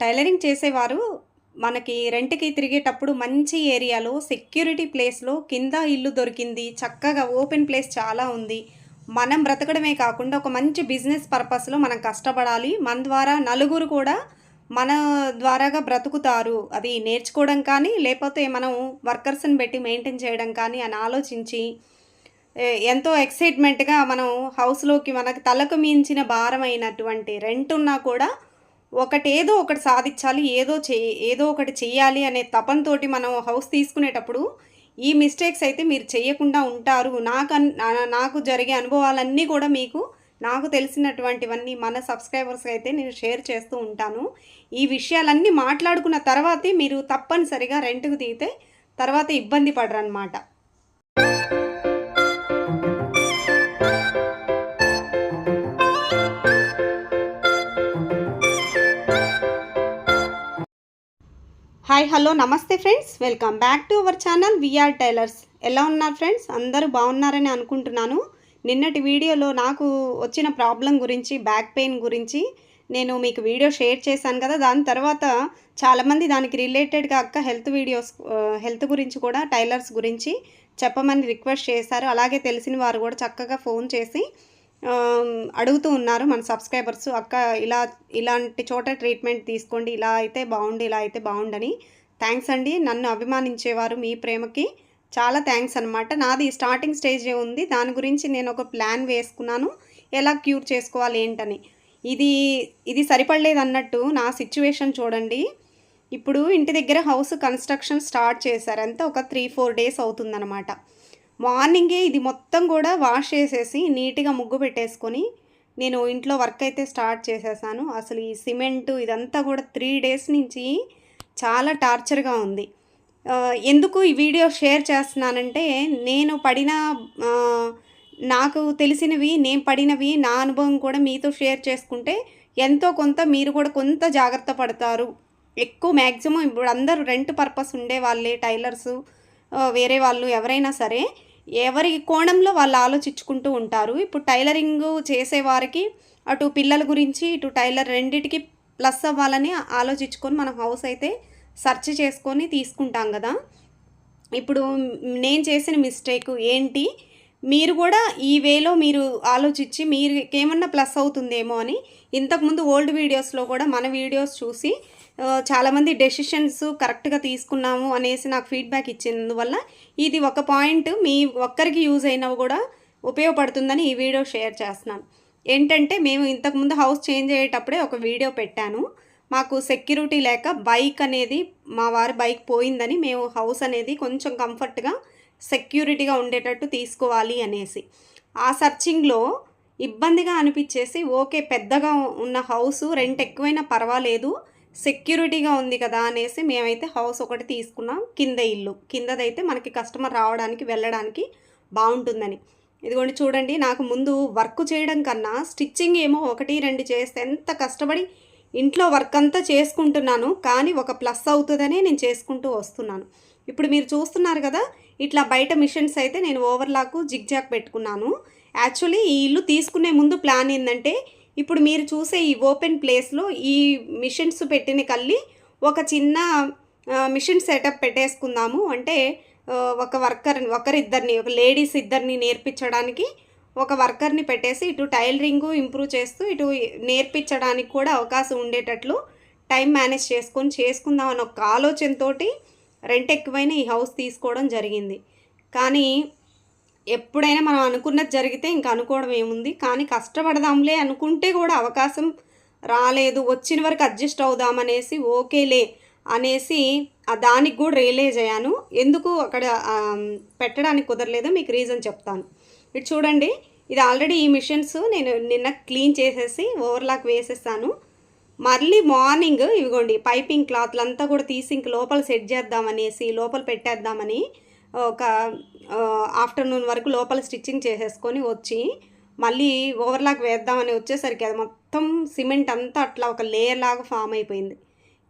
Tailoring చేసేవారు మనకి రెంట్‌కి తిరిగేటప్పుడు మంచి ఏరియాలో సెక్యూరిటీ ప్లేస్‌లో కింద ఇల్లు దొరికింది. చక్కగా ఓపెన్ ప్లేస్ చాలా ఉంది. మనం బ్రతకడమే కాకుండా ఒక మంచి బిజినెస్ పర్పస్‌లో మనం కష్టపడాలి. మన ద్వారా నలుగురు కూడా మన ద్వారాగా బ్రతుకుతారు. అది నేర్చుకోవడం కానీ, లేకపోతే మనం వర్కర్స్‌ని పెట్టి మెయింటైన్ చేయడం కానీ అని ఆలోచించి ఎంతో ఎక్సైట్‌మెంట్‌గా మనం హౌస్‌లోకి మనకు తలకు మించిన భారమైనటువంటి రెంట్ ఉన్నా కూడా ఒకటేదో ఒకటి సాధించాలి. ఏదో చే ఏదో ఒకటి చేయాలి అనే తపనతోటి మనం హౌస్ తీసుకునేటప్పుడు ఈ మిస్టేక్స్ అయితే మీరు చేయకుండా ఉంటారు. నాకు నాకు జరిగే అనుభవాలన్నీ కూడా మీకు నాకు తెలిసినటువంటివన్నీ మన సబ్స్క్రైబర్స్ అయితే నేను షేర్ చేస్తూ ఉంటాను. ఈ విషయాలన్నీ మాట్లాడుకున్న తర్వాతే మీరు తప్పనిసరిగా రెంట్‌కి దిగితే తర్వాత ఇబ్బంది పడరనమాట. హాయ్ హలో నమస్తే friends welcome back to our channel VR tailors ఎలా ఉన్నారు ఫ్రెండ్స్ అందరూ బాగున్నారని అనుకుంటున్నాను. నిన్నటి వీడియోలో నాకు వచ్చిన ప్రాబ్లం గురించి బ్యాక్ పెయిన్ గురించి నేను మీకు వీడియో షేర్ చేశాను కదా. దాని తర్వాత చాలామంది దానికి రిలేటెడ్గా అక్క హెల్త్ వీడియోస్ హెల్త్ గురించి కూడా టైలర్స్ గురించి చెప్పమని రిక్వెస్ట్ చేశారు. అలాగే తెలిసిన వారు కూడా చక్కగా ఫోన్ చేసి అడుగుతూ ఉన్నారు మన సబ్స్క్రైబర్స్ అక్క ఇలా ఇలాంటి చోట ట్రీట్మెంట్ తీసుకోండి ఇలా అయితే బాగుండు ఇలా అయితే బాగుండని. థ్యాంక్స్ అండి. నన్ను అభిమానించేవారు మీ ప్రేమకి చాలా థ్యాంక్స్ అనమాట నాది స్టార్టింగ్ స్టేజే ఉంది. దాని గురించి నేను ఒక ప్లాన్ వేసుకున్నాను. ఎలా క్యూర్ చేసుకోవాలి ఏంటని. ఇది ఇది సరిపడలేదు అన్నట్టు నా సిచ్యువేషన్ చూడండి. ఇప్పుడు ఇంటి దగ్గర హౌస్ కన్స్ట్రక్షన్ స్టార్ట్ చేశారు. అంతా ఒక త్రీ ఫోర్ డేస్ అవుతుందన్నమాట. మార్నింగే ఇది మొత్తం కూడా వాష్ చేసేసి నీట్గా ముగ్గు పెట్టేసుకొని నేను ఇంట్లో వర్క్ అయితే స్టార్ట్ చేసేసాను. అసలు ఈ సిమెంటు ఇదంతా కూడా త్రీ డేస్ నుంచి చాలా టార్చర్గా ఉంది. ఎందుకు ఈ వీడియో షేర్ చేస్తున్నానంటే నేను పడిన నాకు తెలిసినవి నేను పడినవి నా అనుభవం కూడా మీతో షేర్ చేసుకుంటే ఎంతో కొంత మీరు కూడా కొంత జాగ్రత్త పడతారు. ఎక్కువ మ్యాక్సిమం ఇప్పుడు అందరూ రెంట్ పర్పస్ ఉండే వాళ్ళే టైలర్స్ వేరే వాళ్ళు ఎవరైనా సరే ఎవరి కోణంలో వాళ్ళు ఆలోచించుకుంటూ ఉంటారు. ఇప్పుడు టైలరింగ్ చేసేవారికి అటు పిల్లల గురించి ఇటు టైలర్ రెండిటికి ప్లస్ అవ్వాలని ఆలోచించుకొని మనం హౌస్ అయితే సెర్చ్ చేసుకొని తీసుకుంటాం కదా. ఇప్పుడు నేను చేసిన మిస్టేక్ ఏంటి? మీరు కూడా ఈ వేలో మీరు ఆలోచించి మీరు ఏమన్నా ప్లస్ అవుతుందేమో అని ఇంతకుముందు ఓల్డ్ వీడియోస్లో కూడా మన వీడియోస్ చూసి చాలామంది డెసిషన్స్ కరెక్ట్గా తీసుకున్నాము అనేసి నాకు ఫీడ్బ్యాక్ ఇచ్చినందువల్ల ఇది ఒక పాయింట్ మీ ఒక్కరికి యూజ్ అయినా కూడా ఉపయోగపడుతుందని ఈ వీడియో షేర్ చేస్తున్నాను. ఏంటంటే మేము ఇంతకుముందు హౌస్ చేంజ్ అయ్యేటప్పుడే ఒక వీడియో పెట్టాను. మాకు సెక్యూరిటీ లేక బైక్ అనేది మా వారి బైక్ పోయిందని మేము హౌస్ అనేది కొంచెం కంఫర్ట్గా సెక్యూరిటీగా ఉండేటట్టు తీసుకోవాలి అనేసి. ఆ సర్చింగ్లో ఇబ్బందిగా అనిపించేసి ఓకే పెద్దగా ఉన్న హౌస్ రెంట్ ఎక్కువైనా పర్వాలేదు. సెక్యూరిటీగా ఉంది కదా అనేసి మేమైతే హౌస్ ఒకటి తీసుకున్నాం. కింద ఇల్లు. కిందదైతే మనకి కస్టమర్ రావడానికి వెళ్ళడానికి బాగుంటుందని. ఇదిగోండి చూడండి నాకు ముందు వర్క్ చేయడం కన్నా స్టిచ్చింగ్ ఏమో ఒకటి రెండు చేస్తే ఎంత కష్టపడి ఇంట్లో వర్క్ అంతా చేసుకుంటున్నాను కానీ ఒక ప్లస్ అవుతుందనే నేను చేసుకుంటూ వస్తున్నాను. ఇప్పుడు మీరు చూస్తున్నారు కదా ఇట్లా బయట మిషన్స్ అయితే నేను ఓవర్లాకు జిగ్జాక్ పెట్టుకున్నాను. యాక్చువల్లీ ఈ ఇల్లు తీసుకునే ముందు ప్లాన్ ఏంటంటే ఇప్పుడు మీరు చూసే ఈ ఓపెన్ ప్లేస్లో ఈ మిషన్స్ పెట్టిన కల్లి ఒక చిన్న మిషన్ సెటప్ పెట్టేసుకుందాము. అంటే ఒక వర్కర్ ఒకరిద్దరిని ఒక లేడీస్ ఇద్దరిని నేర్పించడానికి ఒక వర్కర్ని పెట్టేసి ఇటు టైలరింగ్ ఇంప్రూవ్ చేస్తూ ఇటు నేర్పించడానికి కూడా అవకాశం ఉండేటట్లు టైం మేనేజ్ చేసుకొని చేసుకుందాం అన్న ఒక ఆలోచనతోటి రెంట్ ఎక్కువైన ఈ హౌస్ తీసుకోవడం జరిగింది. కానీ ఎప్పుడైనా మనం అనుకున్నది జరిగితే ఇంకా అనుకోవడం ఏముంది? కానీ కష్టపడదాంలే అనుకుంటే కూడా అవకాశం రాలేదు. వచ్చిన వరకు అడ్జస్ట్ అవుదామనేసి ఓకేలే అనేసి ఆ దానికి కూడా రియలైజ్ అయ్యాను. ఎందుకు అక్కడ పెట్టడానికి కుదరలేదో మీకు రీజన్ చెప్తాను. ఇటు చూడండి ఇది ఆల్రెడీ ఈ మిషన్స్ నేను నిన్న క్లీన్ చేసేసి ఓవర్లాక్ వేసేసాను. మళ్ళీ మార్నింగ్ ఇవిగోండి పైపింగ్ క్లాత్లు అంతా కూడా తీసి ఇంక లోపల సెట్ చేద్దామనేసి లోపల పెట్టేద్దామని ఒక ఆఫ్టర్నూన్ వరకు లోపల స్టిచ్చింగ్ చేసేసుకొని వచ్చి మళ్ళీ ఓవర్లాక్ వేద్దామని వచ్చేసరికి అది మొత్తం సిమెంట్ అంతా అట్లా ఒక లేయర్ లాగా ఫామ్ అయిపోయింది.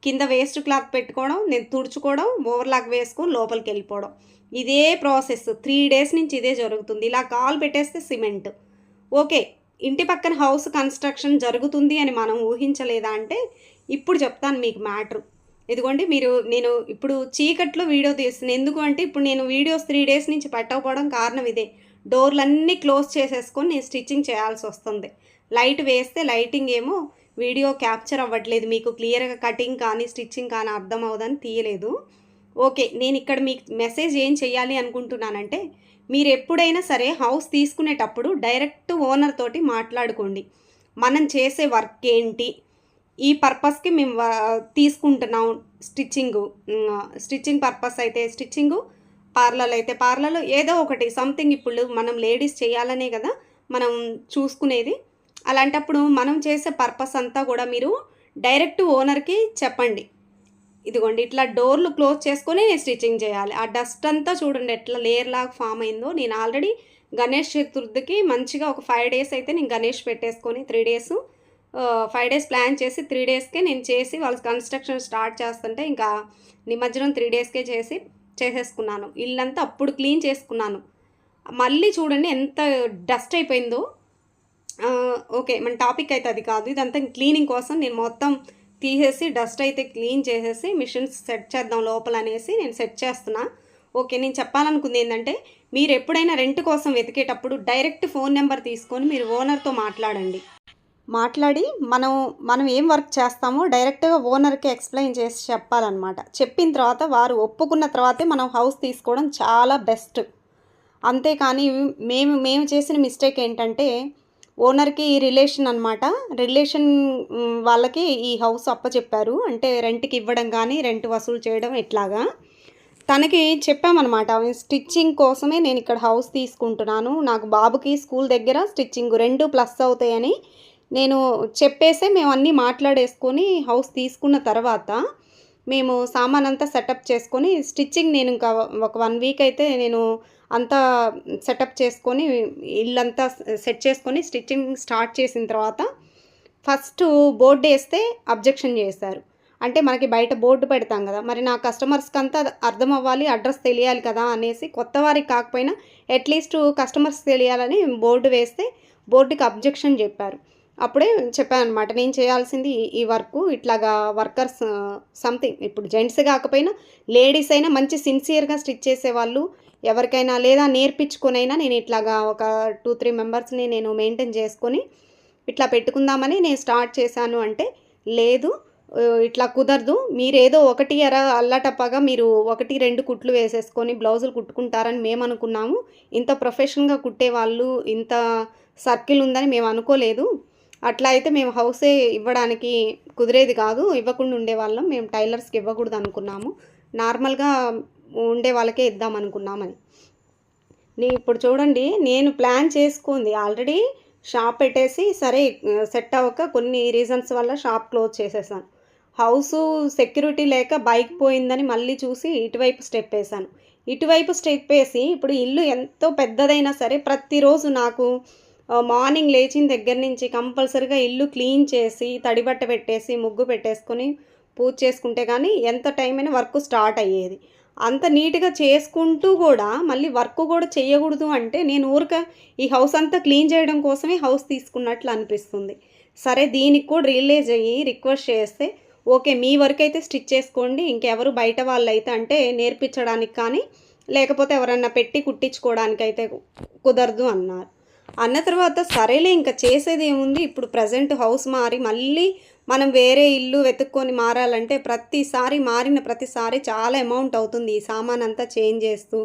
కింద వేస్ట్ క్లాత్ పెట్టుకోవడం నేను తుడుచుకోవడం ఓవర్లాక్ వేసుకొని లోపలికి వెళ్ళిపోవడం. ఇదే ప్రాసెస్. త్రీ డేస్ నుంచి ఇదే జరుగుతుంది. ఇలా కాల్ పెట్టేస్తే సిమెంట్. ఓకే ఇంటి పక్కన హౌస్ కన్స్ట్రక్షన్ జరుగుతుంది అని మనం ఊహించలేదా అంటే ఇప్పుడు చెప్తాను మీకు మ్యాటర్. ఇదిగోండి మీరు నేను ఇప్పుడు చీకట్లో వీడియో తీస్తున్నాను ఎందుకు అంటే ఇప్పుడు నేను వీడియోస్ త్రీ డేస్ నుంచి పెట్టకపోవడం కారణం ఇదే. డోర్లన్నీ క్లోజ్ చేసేసుకొని నేను స్టిచ్చింగ్ చేయాల్సి వస్తుంది. లైట్ వేస్తే లైటింగ్ ఏమో వీడియో క్యాప్చర్ అవ్వట్లేదు. మీకు క్లియర్గా కటింగ్ కానీ స్టిచ్చింగ్ కానీ అర్థం అవ్వదని తీయలేదు. ఓకే నేను ఇక్కడ మీకు మెసేజ్ ఏం చేయాలి అనుకుంటున్నానంటే మీరు ఎప్పుడైనా సరే హౌస్ తీసుకునేటప్పుడు డైరెక్ట్ ఓనర్ తోటి మాట్లాడుకోండి. మనం చేసే వర్క్ ఏంటి? ఈ పర్పస్కి మేము తీసుకుంటున్నాం స్టిచ్చింగు. స్టిచ్చింగ్ పర్పస్ అయితే స్టిచ్చింగు పార్లర్ అయితే పార్లర్లో ఏదో ఒకటి సంథింగ్ ఇప్పుడు మనం లేడీస్ చేయాలనే కదా మనం చూసుకునేది. అలాంటప్పుడు మనం చేసే పర్పస్ అంతా కూడా మీరు డైరెక్ట్ ఓనర్కి చెప్పండి. ఇదిగోండి ఇట్లా డోర్లు క్లోజ్ చేసుకొని స్టిచ్చింగ్ చేయాలి. ఆ డస్ట్ అంతా చూడండి ఎట్లా లేయర్లాగా ఫామ్ అయిందో. నేను ఆల్రెడీ గణేష్ చతుర్థికి మంచిగా ఒక ఫైవ్ డేస్ అయితే నేను గణేష్ పెట్టేసుకొని three days five days plan చేసి త్రీ డేస్కే నేను చేసి వాళ్ళ కన్స్ట్రక్షన్ స్టార్ట్ చేస్తుంటే ఇంకా నిమజ్జనం త్రీ డేస్కే చేసి చేసేసుకున్నాను. ఇల్లంతా అప్పుడు క్లీన్ చేసుకున్నాను. మళ్ళీ చూడండి ఎంత డస్ట్ అయిపోయిందో. ఓకే మన టాపిక్ అయితే అది కాదు. ఇదంతా క్లీనింగ్ కోసం నేను మొత్తం తీసేసి డస్ట్ అయితే క్లీన్ చేసేసి మిషన్స్ సెట్ చేద్దాం లోపల అనేసి నేను సెట్ చేస్తున్నా. ఓకే నేను చెప్పాలనుకుంది ఏంటంటే మీరు ఎప్పుడైనా రెంట్ కోసం వెతికేటప్పుడు డైరెక్ట్ ఫోన్ నెంబర్ తీసుకొని మీరు ఓనర్తో మాట్లాడండి. మాట్లాడి మనం మనం ఏం వర్క్ చేస్తామో డైరెక్ట్గా ఓనర్కి ఎక్స్ప్లెయిన్ చేసి చెప్పాలన్నమాట. చెప్పిన తర్వాత వారు ఒప్పుకున్న తర్వాతే మనం హౌస్ తీసుకోవడం చాలా బెస్ట్. అంతేకాని మేము మేము చేసిన మిస్టేక్ ఏంటంటే ఓనర్కి రిలేషన్ అనమాట రిలేషన్ వాళ్ళకి ఈ హౌస్ అప్పచెప్పారు. అంటే రెంట్కి ఇవ్వడం కానీ రెంట్ వసూలు చేయడం ఇట్లాగా. తనకి చెప్పామన్నమాట స్టిచ్చింగ్ కోసమే నేను ఇక్కడ హౌస్ తీసుకుంటున్నాను. నాకు బాబుకి స్కూల్ దగ్గర స్టిచ్చింగ్ రెండు ప్లస్ అవుతాయని నేను చెప్పేసే మేము అన్నీ మాట్లాడేసుకొని హౌస్ తీసుకున్న తర్వాత మేము సామాన్ అంతా సెటప్ చేసుకొని స్టిచ్చింగ్ నేను ఇంకా ఒక వన్ వీక్ అయితే నేను అంతా సెటప్ చేసుకొని ఇల్లంతా సెట్ చేసుకొని స్టిచ్చింగ్ స్టార్ట్ చేసిన తర్వాత ఫస్ట్ బోర్డు వేస్తే అబ్జెక్షన్ చేశారు. అంటే మనకి బయట బోర్డు పెడతాం కదా మరి నా కస్టమర్స్కి అంతా అర్థం అవ్వాలి అడ్రస్ తెలియాలి కదా అనేసి కొత్త వారికి కాకపోయినా అట్లీస్ట్ కస్టమర్స్ తెలియాలని బోర్డు వేస్తే బోర్డుకి అబ్జెక్షన్ చెప్పారు. అప్పుడే చెప్పాను అనమాట నేను చేయాల్సింది ఈ- వర్క్ ఇట్లాగా వర్కర్స్ సంథింగ్. ఇప్పుడు జెంట్స్ కాకపోయినా లేడీస్ అయినా మంచి సిన్సియర్గా స్టిచ్ చేసేవాళ్ళు ఎవరికైనా లేదా నేర్పించుకొనైనా నేను ఇట్లాగా ఒక టూ త్రీ మెంబర్స్ని నేను మెయింటైన్ చేసుకొని ఇట్లా పెట్టుకుందామని నేను స్టార్ట్ చేశాను అంటే లేదు ఇట్లా కుదరదు. మీరు ఏదో ఒకటి ఎర అల్లటప్పగా మీరు ఒకటి రెండు కుట్లు వేసేసుకొని బ్లౌజులు కుట్టుకుంటారని మేము అనుకున్నాము ఇంత ప్రొఫెషనల్గా కుట్టే వాళ్ళు ఇంత సర్కిల్ ఉందని మేము అనుకోలేదు అట్లా అయితే మేము హౌసే ఇవ్వడానికి కుదిరేది కాదు. ఇవ్వకుండా ఉండేవాళ్ళం మేము టైలర్స్కి ఇవ్వకూడదు అనుకున్నాము. నార్మల్గా ఉండే వాళ్ళకే ఇద్దాం అనుకున్నామని. నీ ఇప్పుడు చూడండి నేను ప్లాన్ చేసుకుంది. ఆల్రెడీ షాప్ పెట్టేసి సరే సెట్ అవ్వక కొన్ని రీజన్స్ వల్ల షాప్ క్లోజ్ చేసేసాను. హౌస్ సెక్యూరిటీ లేక బైక్ పోయిందని మళ్ళీ చూసి ఇటువైపు స్టెప్ వేసాను ఇటువైపు స్టెప్ వేసి ఇప్పుడు ఇల్లు ఎంతో పెద్దదైనా సరే ప్రతిరోజు నాకు మార్నింగ్ లేచిన దగ్గర నుంచి కంపల్సరిగా ఇల్లు క్లీన్ చేసి తడిబట్ట పెట్టేసి ముగ్గు పెట్టేసుకొని పూజ చేసుకుంటే కానీ ఎంత టైం అయినా వర్క్ స్టార్ట్ అయ్యేది. అంత నీట్గా చేసుకుంటూ కూడా మళ్ళీ వర్క్ కూడా చేయకూడదు అంటే నేను ఊరిక ఈ హౌస్ అంతా క్లీన్ చేయడం కోసమే హౌస్ తీసుకున్నట్లు అనిపిస్తుంది. సరే దీనికి కూడా రిలీజ్ అయ్యి రిక్వెస్ట్ చేస్తే ఓకే మీ వరకు అయితే స్టిచ్ చేసుకోండి ఇంకెవరు బయట వాళ్ళు అయితే అంటే నేర్పించడానికి కానీ లేకపోతే ఎవరన్నా పెట్టి కుట్టించుకోవడానికైతే కుదరదు అన్నారు. అన్న తర్వాత సరేలే ఇంకా చేసేది ఏముంది? ఇప్పుడు ప్రజెంట్ హౌస్ మారి మళ్ళీ మనం వేరే ఇల్లు వెతుక్కొని మారాలంటే ప్రతిసారి మారిన ప్రతిసారి చాలా అమౌంట్ అవుతుంది ఈ సామాన్ అంతా చేంజ్ చేస్తూ.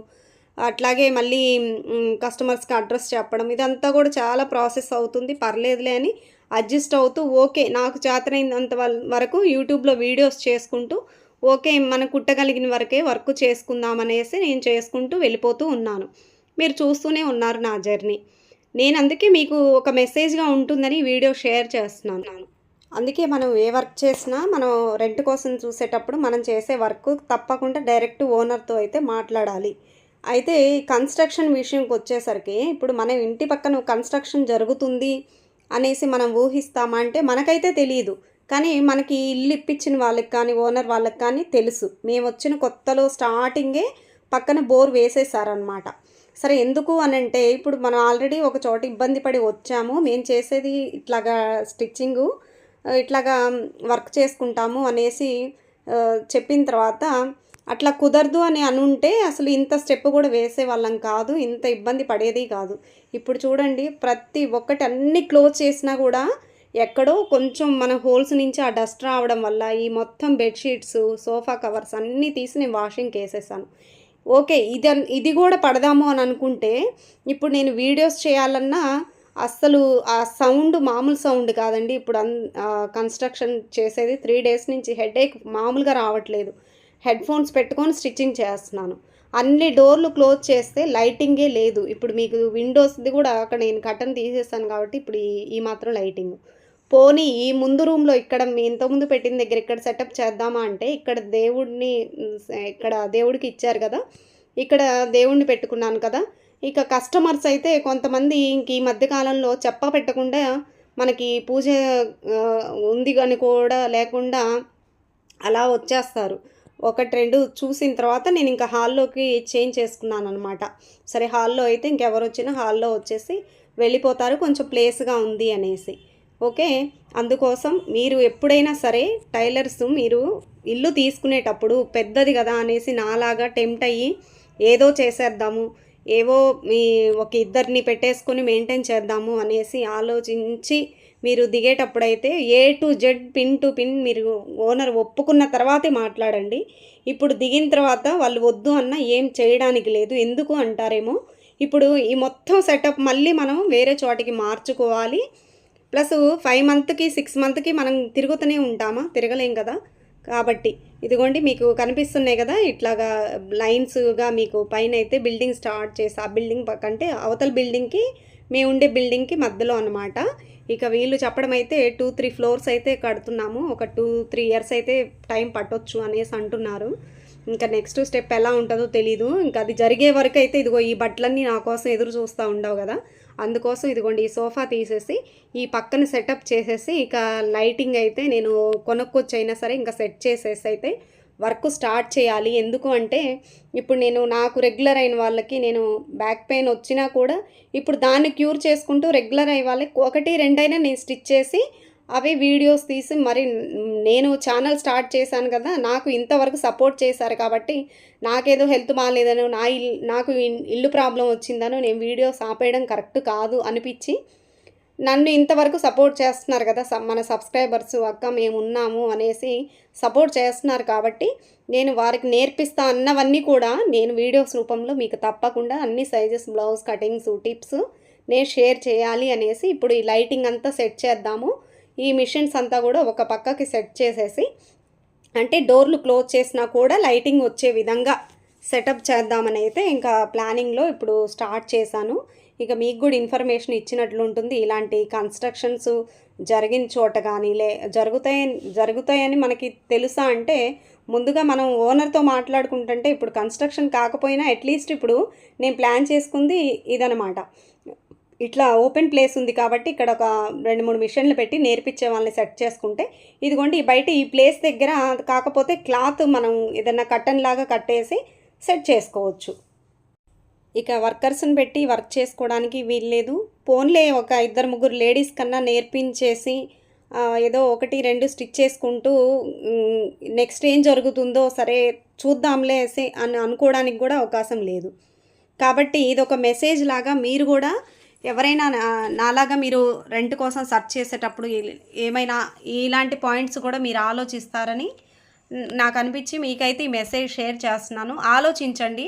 అట్లాగే మళ్ళీ కస్టమర్స్కి అడ్రస్ చెప్పడం ఇదంతా కూడా చాలా ప్రాసెస్ అవుతుంది. పర్లేదులే అని అడ్జస్ట్ అవుతూ ఓకే నాకు చేతనైనంత వరకు యూట్యూబ్లో వీడియోస్ చేసుకుంటూ ఓకే మనం కుట్టగలిగిన వరకే వర్క్ చేసుకుందామనేసి నేను చేసుకుంటూ వెళ్ళిపోతూ ఉన్నాను. మీరు చూస్తూనే ఉన్నారు నా జర్నీ నేను అందుకే మీకు ఒక మెసేజ్గా ఉంటుందని వీడియో షేర్ చేస్తున్నాను. అందుకే మనం ఏ వర్క్ చేసినా మనం రెంట్ కోసం చూసేటప్పుడు మనం చేసే వర్క్ తప్పకుండా డైరెక్ట్ ఓనర్తో అయితే మాట్లాడాలి. అయితే కన్స్ట్రక్షన్ విషయంకి వచ్చేసరికి ఇప్పుడు మనం ఇంటి పక్కన కన్స్ట్రక్షన్ జరుగుతుంది అనేసి మనం ఊహిస్తామా అంటే మనకైతే తెలియదు కానీ మనకి ఇల్లు ఇప్పించిన వాళ్ళకి కానీ ఓనర్ వాళ్ళకి కానీ తెలుసు. మేము వచ్చిన కొత్తలో స్టార్టింగే పక్కన బోర్ వేసేసారనమాట సరే ఎందుకు అని అంటే ఇప్పుడు మనం ఆల్రెడీ ఒక చోట ఇబ్బంది పడి వచ్చాము. మేము చేసేది ఇట్లాగా స్టిచ్చింగు ఇట్లాగా వర్క్ చేసుకుంటాము అనేసి చెప్పిన తర్వాత అట్లా కుదరదు అని అనుంటే అసలు ఇంత స్టెప్ కూడా వేసే వాళ్ళం కాదు ఇంత ఇబ్బంది పడేది కాదు. ఇప్పుడు చూడండి ప్రతి ఒక్కటి అన్ని క్లోజ్ చేసినా కూడా ఎక్కడో కొంచెం మన హోల్స్ నుంచి ఆ డస్ట్ రావడం వల్ల ఈ మొత్తం బెడ్షీట్స్ సోఫా కవర్స్ అన్నీ తీసి నేను వాషింగ్కి వేసేసాను ఓకే ఇది అన్- ఇది కూడా పడదాము అని అనుకుంటే ఇప్పుడు నేను వీడియోస్ చేయాలన్నా అస్సలు ఆ సౌండ్ మామూలు సౌండ్ కాదండి. ఇప్పుడు అన్ కన్స్ట్రక్షన్ చేసేది త్రీ డేస్ నుంచి హెడేక్ మామూలుగా రావట్లేదు. హెడ్ ఫోన్స్ పెట్టుకొని స్టిచ్చింగ్ చేస్తున్నాను. అన్ని డోర్లు క్లోజ్ చేస్తే లైటింగే లేదు. ఇప్పుడు మీకు విండోస్ది కూడా అక్కడ నేను కట్టన్ తీసేస్తాను కాబట్టి ఇప్పుడు ఈ ఈ మాత్రం లైటింగ్. పోనీ ఈ ముందు రూమ్లో ఇక్కడ మీ ఇంతకుముందు పెట్టిన దగ్గర ఇక్కడ సెటప్ చేద్దామా అంటే ఇక్కడ దేవుడిని ఇక్కడ దేవుడికి ఇచ్చారు కదా ఇక్కడ దేవుడిని పెట్టుకున్నాను కదా ఇక కస్టమర్స్ అయితే కొంతమంది ఇంక ఈ మధ్యకాలంలో చెప్ప పెట్టకుండా మనకి పూజ ఉంది కానీ కూడా లేకుండా అలా వచ్చేస్తారు. ఒకటి రెండు చూసిన తర్వాత నేను ఇంకా హాల్లోకి చేంజ్ చేసుకున్నాను అనమాట సరే హాల్లో అయితే ఇంకెవరు వచ్చినా హాల్లో వచ్చేసి వెళ్ళిపోతారు కొంచెం ప్లేస్గా ఉంది అనేసి. ఓకే? అందుకోసం మీరు ఎప్పుడైనా సరే టైలర్స్ మీరు ఇల్లు తీసుకునేటప్పుడు పెద్దది కదా అనేసి నాలాగా టెంప్ట్ అయ్యి ఏదో చేసేద్దాము ఏవో మీ ఒక ఇద్దరిని పెట్టేసుకొని మెయింటైన్ చేద్దాము అనేసి ఆలోచించి మీరు దిగేటప్పుడైతే A to Z pin to pin మీరు ఓనర్ ఒప్పుకున్న తర్వాతే మాట్లాడండి. ఇప్పుడు దిగిన తర్వాత వాళ్ళు వద్దు అన్న ఏం చేయడానికి లేదు. ఎందుకు అంటారేమో? ఇప్పుడు ఈ మొత్తం సెటప్ మళ్ళీ మనం వేరే చోటికి మార్చుకోవాలి. ప్లస్ ఫైవ్ మంత్కి సిక్స్ మంత్కి మనం తిరుగుతూనే ఉంటామా? తిరగలేం కదా? కాబట్టి ఇదిగోండి మీకు కనిపిస్తున్నాయి కదా ఇట్లాగా లైన్స్గా మీకు పైన అయితే బిల్డింగ్ స్టార్ట్ చేసి ఆ బిల్డింగ్ పక్కంటే అవతల బిల్డింగ్కి మేము ఉండే బిల్డింగ్కి మధ్యలో అనమాట ఇక వీళ్ళు చెప్పడం అయితే టూ త్రీ ఫ్లోర్స్ అయితే కడుతున్నాము. ఒక టూ త్రీ ఇయర్స్ అయితే టైం పట్టొచ్చు అనేసి అంటున్నారు. ఇంకా నెక్స్ట్ స్టెప్ ఎలా ఉంటుందో తెలీదు. ఇంకా అది జరిగే వరకు అయితే ఇదిగో ఈ బట్టలన్నీ నా కోసం ఎదురు చూస్తూ ఉండవు కదా. అందుకోసం ఇదిగోండి ఈ సోఫా తీసేసి ఈ పక్కన సెటప్ చేసేసి ఇక లైటింగ్ అయితే నేను కొనుక్కొచ్చైనా అయినా సరే ఇంకా సెట్ చేసేసి అయితే వర్క్ స్టార్ట్ చేయాలి. ఎందుకు అంటే ఇప్పుడు నేను నాకు రెగ్యులర్ అయిన వాళ్ళకి నేను బ్యాక్ పెయిన్ వచ్చినా కూడా ఇప్పుడు దాన్ని క్యూర్ చేసుకుంటూ రెగ్యులర్ అయ్యే వాళ్ళకి ఒకటి రెండైనా నేను స్టిచ్ చేసి అవి వీడియోస్ తీసి మరి నేను ఛానల్ స్టార్ట్ చేశాను కదా నాకు ఇంతవరకు సపోర్ట్ చేశారు కాబట్టి నాకేదో హెల్త్ బాగాలేదనో నా ఇల్లు నాకు ఇల్లు ప్రాబ్లం వచ్చిందనో నేను వీడియోస్ ఆపేయడం కరెక్ట్ కాదు అనిపించి నన్ను ఇంతవరకు సపోర్ట్ చేస్తున్నారు కదా మన సబ్స్క్రైబర్స్ అక్క మేము ఉన్నాము అనేసి సపోర్ట్ చేస్తున్నారు కాబట్టి నేను వారికి నేర్పిస్తా అన్నవన్నీ కూడా నేను వీడియోస్ రూపంలో మీకు తప్పకుండా అన్ని సైజెస్ బ్లౌజ్ కటింగ్స్ టిప్స్ నేను షేర్ చేయాలి అనేసి ఇప్పుడు ఈ లైటింగ్ అంతా సెట్ చేద్దాము. ఈ మిషన్స్ అంతా కూడా ఒక పక్కకి సెట్ చేసేసి అంటే డోర్లు క్లోజ్ చేసినా కూడా లైటింగ్ వచ్చే విధంగా సెటప్ చేద్దామని అయితే ఇంకా ప్లానింగ్లో ఇప్పుడు స్టార్ట్ చేశాను. ఇక మీకు కూడా ఇన్ఫర్మేషన్ ఇచ్చినట్లు ఉంటుంది. ఇలాంటి కన్స్ట్రక్షన్స్ జరిగిన చోట కానీ లే జరుగుతాయి జరుగుతాయని మనకి తెలుసా అంటే ముందుగా మనం ఓనర్తో మాట్లాడుకుంటుంటే ఇప్పుడు కన్స్ట్రక్షన్ కాకపోయినా అట్లీస్ట్ ఇప్పుడు నేను ప్లాన్ చేసుకుంది ఇదనమాట. ఇట్లా ఓపెన్ ప్లేస్ ఉంది కాబట్టి ఇక్కడ ఒక రెండు మూడు మిషన్లు పెట్టి నేర్పించే వాళ్ళని సెట్ చేసుకుంటే ఇదిగోండి బయట ఈ ప్లేస్ దగ్గర కాకపోతే క్లాత్ మనం ఏదన్నా కట్టన్ లాగా కట్టేసి సెట్ చేసుకోవచ్చు. ఇక వర్కర్స్ని పెట్టి వర్క్ చేసుకోవడానికి వీల్లేదు. పోన్లే ఒక ఇద్దరు ముగ్గురు లేడీస్ కన్నా నేర్పించేసి ఏదో ఒకటి రెండు స్టిచ్ చేసుకుంటూ నెక్స్ట్ ఏం జరుగుతుందో సరే చూద్దాంలే అని అనుకోవడానికి కూడా అవకాశం లేదు. కాబట్టి ఇది ఒక మెసేజ్ లాగా మీరు కూడా ఎవరైనా నా- నాలాగా మీరు రెంట్ కోసం సెర్చ్ చేసేటప్పుడు ఏమైనా ఇలాంటి పాయింట్స్ కూడా మీరు ఆలోచిస్తారని నాకు అనిపించి మీకైతే ఈ మెసేజ్ షేర్ చేస్తున్నాను. ఆలోచించండి.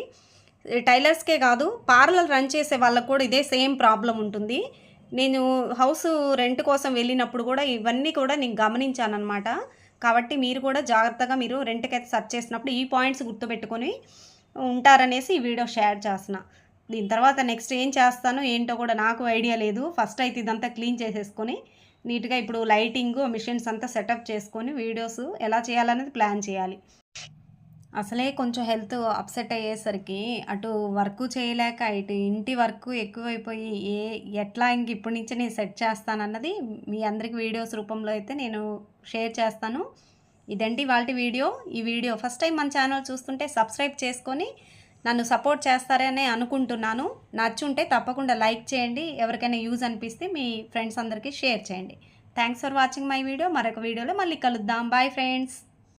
టైలర్స్కే కాదు పార్లర్ రన్ చేసే వాళ్ళకు కూడా ఇదే సేమ్ ప్రాబ్లం ఉంటుంది. నేను హౌస్ రెంట్ కోసం వెళ్ళినప్పుడు కూడా ఇవన్నీ కూడా నేను గమనించాను అనమాట కాబట్టి మీరు కూడా జాగ్రత్తగా మీరు రెంట్కి అయితే సెర్చ్ చేసినప్పుడు ఈ పాయింట్స్ గుర్తుపెట్టుకొని ఉంటారనేసి ఈ వీడియో షేర్ చేస్తున్నా. దీని తర్వాత నెక్స్ట్ ఏం చేస్తాను ఏంటో కూడా నాకు ఐడియా లేదు. ఫస్ట్ అయితే ఇదంతా క్లీన్ చేసేసుకొని నీట్గా ఇప్పుడు లైటింగ్ మిషన్స్ అంతా సెటప్ చేసుకొని వీడియోస్ ఎలా చేయాలనేది ప్లాన్ చేయాలి. అసలే కొంచెం హెల్త్ అప్సెట్ అయ్యేసరికి అటు వర్క్ చేయలేక ఇటు ఇంటి వర్క్ ఎక్కువైపోయి ఏ ఎట్లా ఇంక ఇప్పటి నుంచి నేను సెట్ చేస్తానన్నది మీ అందరికి వీడియోస్ రూపంలో అయితే నేను షేర్ చేస్తాను. ఇదండి వాళ్ళ వీడియో ఈ వీడియో ఫస్ట్ టైం మన ఛానల్ చూస్తుంటే సబ్స్క్రైబ్ చేసుకొని నన్ను సపోర్ట్ చేస్తారని అనుకుంటున్నాను. నచ్చుంటే తప్పకుండా లైక్ చేయండి. ఎవరికైనా యూజ్ అనిపిస్తే మీ ఫ్రెండ్స్ అందరికీ షేర్ చేయండి. Thanks for watching my video. మరొక వీడియోలో మళ్ళీ కలుద్దాం. Bye friends.